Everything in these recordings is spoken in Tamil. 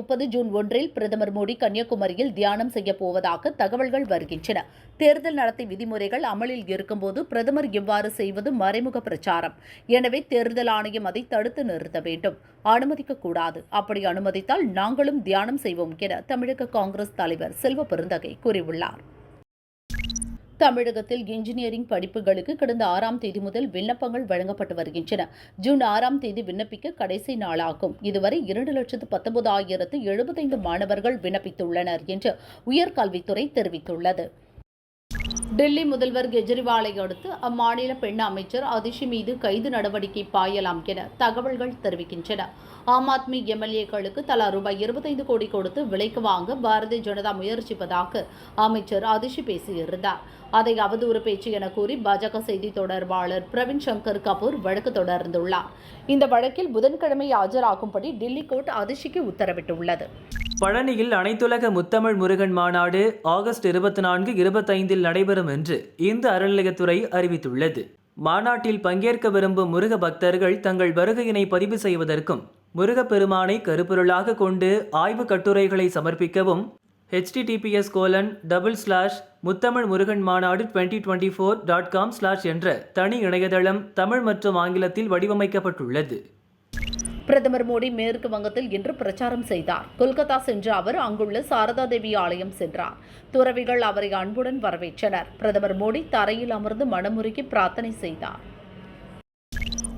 முப்பது ஜூன் ஒன்றில் பிரதமர் மோடி கன்னியாகுமரியில் தியானம் செய்யப் போவதாக தகவல்கள் வருகின்றன. தேர்தல் நடத்தை விதிமுறைகள் அமலில் இருக்கும்போது பிரதமர் இவ்வாறு செய்வது மறைமுக பிரச்சாரம். எனவே தேர்தல் ஆணையம் அதை தடுத்து நிறுத்த வேண்டும். அனுமதிக்க கூடாது அப்படி அனுமதித்தால் நாங்களும் தியானம் செய்வோம் என தமிழக காங்கிரஸ் தலைவர் செல்வ பெருந்தகை கூறியுள்ளார். தமிழகத்தில் இன்ஜினியரிங் படிப்புகளுக்கு கடந்த ஆறாம் தேதி முதல் விண்ணப்பங்கள் வழங்கப்பட்டு வருகின்றன. ஜூன் ஆறாம் தேதி விண்ணப்பிக்க கடைசி நாளாகும். இதுவரை இரண்டு லட்சத்து பத்தொன்பதாயிரத்து எழுபத்தைந்து மாணவர்கள் விண்ணப்பித்துள்ளனர் என்று உயர்கல்வித்துறை தெரிவித்துள்ளது. டெல்லி முதல்வர் கெஜ்ரிவாலை அடுத்து அம்மாநில பெண் அமைச்சர் அதிஷி மீது கைது நடவடிக்கை பாயலாம் என தகவல்கள் தெரிவிக்கின்றன. ஆம் ஆத்மி எம்எல்ஏக்களுக்கு தலா ரூபாய் இருபத்தைந்து கோடி கொடுத்து விலைக்கு வாங்க பாரதிய ஜனதா முயற்சிப்பதாக அமைச்சர் அதிஷி பேசியிருந்தார். அதை அவதூறு பேச்சு என கூறி பாஜக செய்தி தொடர்பாளர் பிரவீன் சங்கர் கபூர் வழக்கு தொடர்ந்துள்ளார். இந்த வழக்கில் புதன்கிழமை ஆஜராகும்படி டெல்லி கோர்ட் அதிஷிக்கு உத்தரவிட்டுள்ளது. பழனியில் அனைத்துலக முத்தமிழ் முருகன் மாநாடு ஆகஸ்ட் இருபத்தி நான்கு இருபத்தைந்தில் நடைபெறும் என்று இந்து அறநிலையத்துறை அறிவித்துள்ளது. மாநாட்டில் பங்கேற்க விரும்பும் முருக பக்தர்கள் தங்கள் வருகையினை பதிவு செய்வதற்கும் முருகப்பெருமானை கருப்பொருளாக கொண்டு ஆய்வு கட்டுரைகளை சமர்ப்பிக்கவும் HTTPS colon double slash Muthamizh Murugan மாநாடு twenty twenty four dot com slash என்ற தனி இணையதளம் தமிழ் மற்றும் ஆங்கிலத்தில் வடிவமைக்கப்பட்டுள்ளது. பிரதமர் மோடி மேற்கு வங்கத்தில் இன்று பிரச்சாரம் செய்தார். கொல்கத்தா சென்ற அவர் அங்குள்ள சாரதா தேவி ஆலயம் சென்றார். துறவிகள் அவரை அன்புடன் வரவேற்றனர். பிரதமர் மோடி தரையில் அமர்ந்து மனமுருகி பிரார்த்தனை செய்தார்.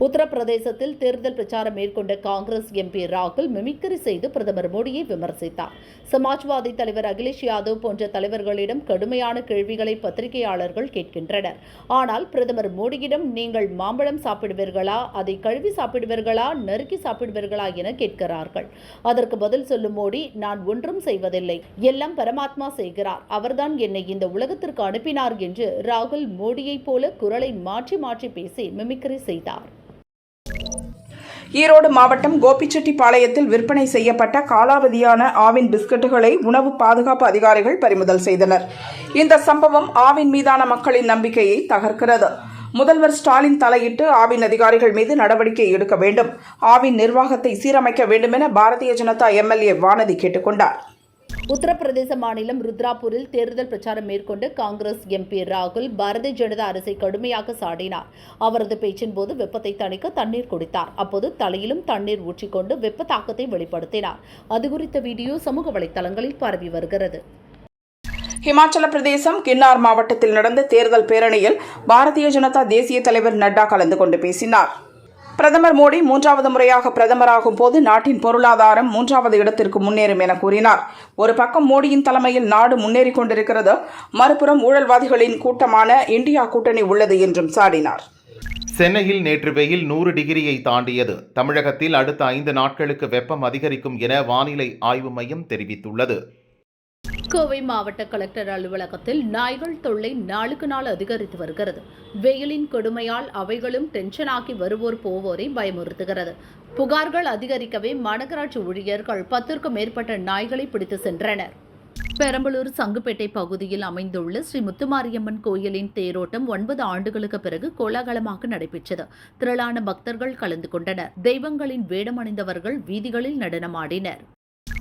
உத்தரப்பிரதேசத்தில் தேர்தல் பிரச்சாரம் மேற்கொண்ட காங்கிரஸ் எம்பி ராகுல் மிமிக்கரி செய்து பிரதமர் மோடியை விமர்சித்தார். சமாஜ்வாதி தலைவர் அகிலேஷ் யாதவ் போன்ற தலைவர்களிடம் கடுமையான கேள்விகளை பத்திரிகையாளர்கள் கேட்கின்றனர். ஆனால் பிரதமர் மோடியிடம் நீங்கள் மாம்பழம் சாப்பிடுவீர்களா அதை கழுவி சாப்பிடுவீர்களா நறுக்கி சாப்பிடுவீர்களா என கேட்கிறார்கள். அதற்கு பதில் சொல்லும் மோடி நான் ஒன்றும் செய்வதில்லை. எல்லாம் பரமாத்மா செய்கிறார். அவர்தான் என்னை இந்த உலகத்திற்கு அனுப்பினார் என்று ராகுல் மோடியைப் போல குரலை மாற்றி மாற்றி பேசி மிமிக்ரி செய்தார். ஈரோடு மாவட்டம் கோபிச்செட்டிப்பாளையத்தில் விற்பனை செய்யப்பட்ட காலாவதியான ஆவின் பிஸ்கட்டுகளை உணவு பாதுகாப்பு அதிகாரிகள் பறிமுதல் செய்தனர். இந்த சம்பவம் ஆவின் மீதான மக்களின் நம்பிக்கையை தகர்க்கிறது. முதல்வர் ஸ்டாலின் தலையிட்டு ஆவின் அதிகாரிகள் மீது நடவடிக்கை எடுக்க வேண்டும். ஆவின் நிர்வாகத்தை சீரமைக்க வேண்டும் என பாரதிய ஜனதா எம்எல்ஏ வானதி கேட்டுக்கொண்டார். உத்தரப்பிரதேச மாநிலம் ருத்ராபூரில் தேர்தல் பிரச்சாரம் மேற்கொண்டு காங்கிரஸ் எம்பி ராகுல் பாரதிய ஜனதா அரசை கடுமையாக சாடினார். அவரது பேச்சின் போது வெப்பத்தை தணிக்க தண்ணீர் குடித்தார். அப்போது தலையிலும் தண்ணீர் ஊற்றிக்கொண்டு வெப்ப தாக்கத்தை வெளிப்படுத்தினார். அது குறித்த வீடியோ சமூக வலைதளங்களில் பரவி வருகிறது. ஹிமாச்சல பிரதேசம் கின்னார் மாவட்டத்தில் நடந்த தேர்தல் பேரணியில் பாரதிய ஜனதா தேசிய தலைவர் நட்டா கலந்து கொண்டு பேசினார். பிரதமர் மோடி மூன்றாவது முறையாக பிரதமராகும் போது நாட்டின் பொருளாதாரம் மூன்றாவது இடத்திற்கு முன்னேறும் என கூறினார். ஒரு பக்கம் மோடியின் தலைமையில் நாடு முன்னேறிக் கொண்டிருக்கிறது மறுபுறம் ஊழல்வாதிகளின் கூட்டமான இந்தியா கூட்டணி உள்ளது என்றும் சாடினார். சென்னையில் நேற்று வெயில் நூறு டிகிரியை தாண்டியது. தமிழகத்தில் அடுத்த ஐந்து நாட்களுக்கு வெப்பம் அதிகரிக்கும் என வானிலை ஆய்வு மையம் தெரிவித்துள்ளது. கோவை மாவட்ட கலெக்டர் அலுவலகத்தில் நாய்கள் தொல்லை நாளுக்கு நாள் அதிகரித்து வருகிறது. வெயிலின் கொடுமையால் அவைகளும் டென்ஷனாகி வருவோர் போவோரை பயமுறுத்துகிறது. புகார்கள் அதிகரிக்கவே மாநகராட்சி ஊழியர்கள் பத்திற்கும் மேற்பட்ட நாய்களை பிடித்து சென்றனர். பெரம்பலூர் சங்குப்பேட்டை பகுதியில் அமைந்துள்ள ஸ்ரீ முத்துமாரியம்மன் கோயிலின் தேரோட்டம் ஒன்பது ஆண்டுகளுக்கு பிறகு கோலாகலமாக நடைபெற்றது. திரளான பக்தர்கள் கலந்து கொண்டனர். தெய்வங்களின் வேடம் அணிந்தவர்கள் வீதிகளில் நடனமாடினர்.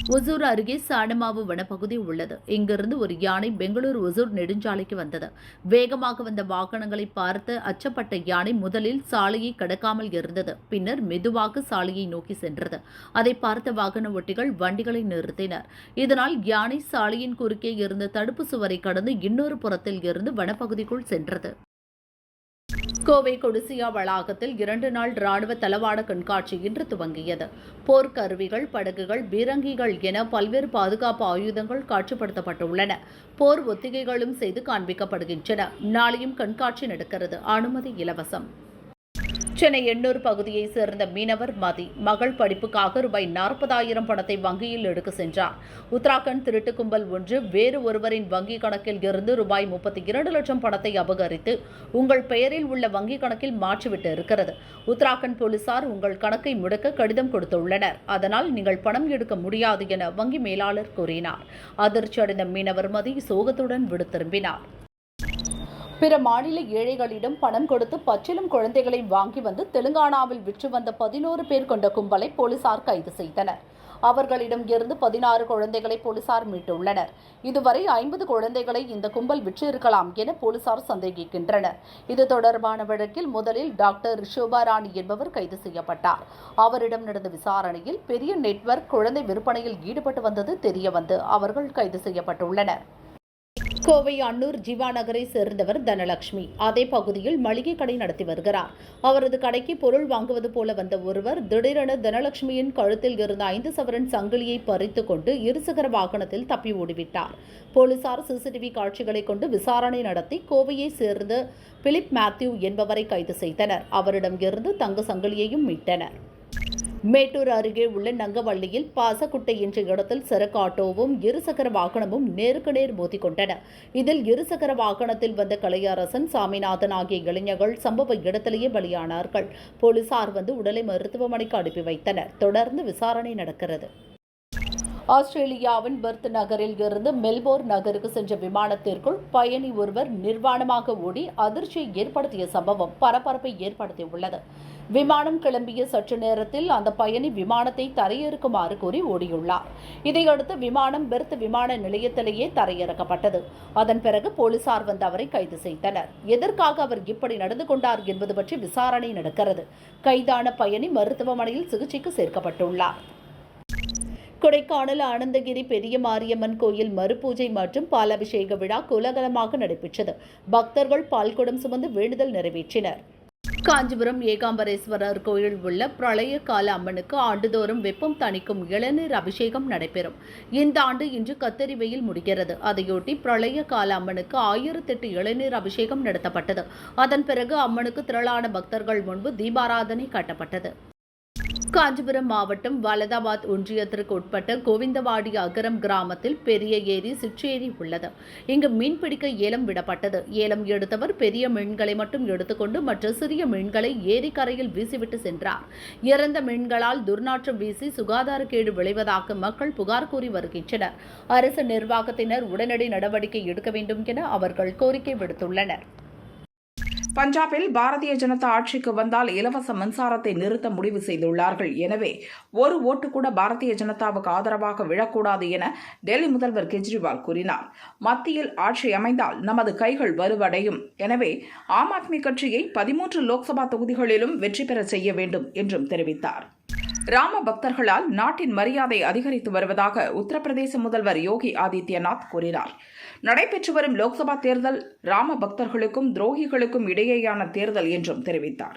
ஒசூர் அருகே சாணமாவு வனப்பகுதி உள்ளது. இங்கிருந்து ஒரு யானை பெங்களூர் ஒசூர் நெடுஞ்சாலைக்கு வந்தது. வேகமாக வந்த வாகனங்களை பார்த்து அச்சப்பட்ட யானை முதலில் சாலையை கடக்காமல் இருந்தது. பின்னர் மெதுவாக சாலையை நோக்கி சென்றது. அதை பார்த்த வாகன ஓட்டிகள் வண்டிகளை நிறுத்தினர். இதனால் யானை சாலையின் குறுக்கே இருந்த தடுப்பு சுவரை கடந்து இன்னொரு புறத்தில் இருந்து வனப்பகுதிக்குள் சென்றது. கோவை கொடிசியா வளாகத்தில் இரண்டு நாள் ராணுவ தளவாட கண்காட்சி இன்று துவங்கியது. போர்க்கருவிகள் படகுகள் பீரங்கிகள் என பல்வேறு பாதுகாப்பு ஆயுதங்கள் காட்சிப்படுத்தப்பட்டுள்ளன. போர் ஒத்திகைகளும் செய்து காண்பிக்கப்படுகின்றன. நாளையும் கண்காட்சி நடக்கிறது. அனுமதி இலவசம். சென்னை எண்ணூர் பகுதியைச் சேர்ந்த மீனவர் மதி. மகள் படிப்புக்காக ரூபாய் நாற்பதாயிரம் பணத்தை வங்கியில் எடுக்க சென்றார். உத்தராகண்ட் திருட்டு கும்பல் ஒன்று வேறு ஒருவரின் வங்கிக் கணக்கில் இருந்து ரூபாய் முப்பத்தி இரண்டு லட்சம் பணத்தை அபகரித்து உங்கள் பெயரில் உள்ள வங்கிக் கணக்கில் மாற்றிவிட்டு இருக்கிறது. உத்தராகண்ட் போலீசார் உங்கள் கணக்கை முடக்க கடிதம் கொடுத்துள்ளனர். அதனால் நீங்கள் பணம் எடுக்க முடியாது என வங்கி மேலாளர் கூறினார். அதிர்ச்சி அடைந்த மீனவர் மதி சோகத்துடன் விடு திரும்பினார் பிற மாநில ஏழைகளிடம் பணம் கொடுத்து பச்சிலும் குழந்தைகளை வாங்கி வந்து தெலுங்கானாவில் விற்று வந்த பதினோரு பேர் கொண்ட கும்பலை போலீசார் கைது செய்தனர். அவர்களிடம் இருந்து பதினாறு குழந்தைகளை போலீசார் மீட்டுள்ளனர். இதுவரை ஐம்பது குழந்தைகளை இந்த கும்பல் விற்றிருக்கலாம் என போலீசார் சந்தேகிக்கின்றனர். இது தொடர்பான வழக்கில் முதலில் டாக்டர் ஷோபாராணி என்பவர் கைது செய்யப்பட்டார். அவரிடம் நடந்த விசாரணையில் பெரிய நெட்வொர்க் குழந்தை விற்பனையில் ஈடுபட்டு வந்தது தெரியவந்து அவர்கள் கைது செய்யப்பட்டுள்ளனர். கோவை அன்னூர் ஜீவா நகரை சேர்ந்தவர் தனலட்சுமி அதே பகுதியில் மளிகை கடை நடத்தி வருகிறார். அவரது கடைக்கு பொருள் வாங்குவது போல வந்த ஒருவர் திடீரென தனலட்சுமியின் கழுத்தில் இருந்த ஐந்து சவரன் சங்கிலியை பறித்து கொண்டு இருசக்கர வாகனத்தில் தப்பி ஓடிவிட்டார். போலீசார் சிசிடிவி காட்சிகளை கொண்டு விசாரணை நடத்தி கோவையை சேர்ந்த பிலிப் மேத்யூ என்பவரை கைது செய்தனர். அவரிடம் இருந்து தங்க சங்கிலியையும் மீட்டனர். மேட்டூர் அருகே உள்ள நங்கவள்ளியில் பாசக்குட்டை என்ற இடத்தில் சரக்கு ஆட்டோவும் இருசக்கர வாகனமும் நேருக்கு நேர் மோதிக்கொண்டன. இதில் இருசக்கர வாகனத்தில் வந்த கலையரசன் சாமிநாதன் ஆகிய இளைஞர்கள் சம்பவ இடத்திலேயே பலியானார்கள். போலீசார் வந்து உடலை மருத்துவமனைக்கு அனுப்பி வைத்தனர். தொடர்ந்து விசாரணை நடக்கிறது. ஆஸ்திரேலியாவின் பெர்த் நகரில் இருந்து மெல்போர்ன் நகருக்கு சென்ற விமானத்திற்குள் பயணி ஒருவர் நிர்வாணமாக ஓடி அதிர்ச்சியை ஏற்படுத்திய சம்பவம் பரபரப்பை ஏற்படுத்தியுள்ளது. விமானம் கிளம்பிய சற்று நேரத்தில் அந்த பயணி விமானத்தை தரையிறக்குமாறு கூறி ஓடியுள்ளார். இதையடுத்து விமானம் பெர்த் விமான நிலையத்திலேயே தரையிறக்கப்பட்டது. அதன் பிறகு போலீசார் வந்து அவரை கைது செய்தனர். எதற்காக அவர் இப்படி நடந்து கொண்டார் என்பது பற்றி விசாரணை நடக்கிறது. கைதான பயணி மருத்துவமனையில் சிகிச்சைக்கு சேர்க்கப்பட்டுள்ளார். கொடைக்கானல் ஆனந்தகிரி பெரிய மாரியம்மன் கோயில் மறுபூஜை மற்றும் பாலாபிஷேக விழா கோலாகலமாக நடைபெற்றது. பக்தர்கள் பால்குடம் சுமந்து வேண்டுதல் நிறைவேற்றினர். காஞ்சிபுரம் ஏகாம்பரேஸ்வரர் கோயில் உள்ள பிரளய கால அம்மனுக்கு ஆண்டுதோறும் வெப்பம் தணிக்கும் இளநீர் அபிஷேகம் நடைபெறும். இந்த ஆண்டு இன்று கத்தரி வெயில் முடிகிறது. அதையொட்டி பிரளய கால அம்மனுக்கு ஆயிரத்தெட்டு இளநீர் அபிஷேகம் நடத்தப்பட்டது. அதன் பிறகு அம்மனுக்கு திரளான பக்தர்கள் முன்பு தீபாராதனை காட்டப்பட்டது. காஞ்சிபுரம் மாவட்டம் வலதாபாத் ஒன்றியத்திற்கு உட்பட்ட கோவிந்தவாடி அகரம் கிராமத்தில் பெரிய ஏரி சிற்றேரி உள்ளது. இங்கு மீன்பிடிக்க ஏலம் விடப்பட்டது. ஏலம் எடுத்தவர் பெரிய மீன்களை மட்டும் எடுத்துக்கொண்டு மற்ற சிறிய மீன்களை ஏரிக்கரையில் வீசிவிட்டு சென்றார். இறந்த மீன்களால் துர்நாற்றம் வீசி சுகாதாரக்கேடு விளைவதாக மக்கள் புகார் கூறி வருகின்றனர். அரசு நிர்வாகத்தினர் உடனடி நடவடிக்கை எடுக்க வேண்டும் என அவர்கள் கோரிக்கை விடுத்துள்ளனர். பஞ்சாபில் பாரதிய ஜனதா ஆட்சிக்கு வந்தால் இலவச மின்சாரத்தை நிறுத்த முடிவு செய்துள்ளார்கள். எனவே ஒரு ஓட்டு கூட பாரதிய ஜனதாவுக்கு ஆதரவாக விழக்கூடாது என டெல்லி முதல்வர் கெஜ்ரிவால் கூறினார். மத்தியில் ஆட்சி அமைந்தால் நமது கைகள் வலுவடையும். எனவே ஆம் ஆத்மி கட்சியை பதிமூன்று லோக்சபா தொகுதிகளிலும் வெற்றி பெற செய்ய வேண்டும் என்றும் தெரிவித்தார். ராம பக்தர்களால் நாட்டின் மரியாதை அதிகரித்து வருவதாக உத்தரப்பிரதேச முதல்வர் யோகி ஆதித்யநாத் கூறினார். நடைபெற்று வரும் லோக்சபா தேர்தல் ராம பக்தர்களுக்கும் துரோகிகளுக்கும் இடையேயான தேர்தல் என்றும் தெரிவித்தார்.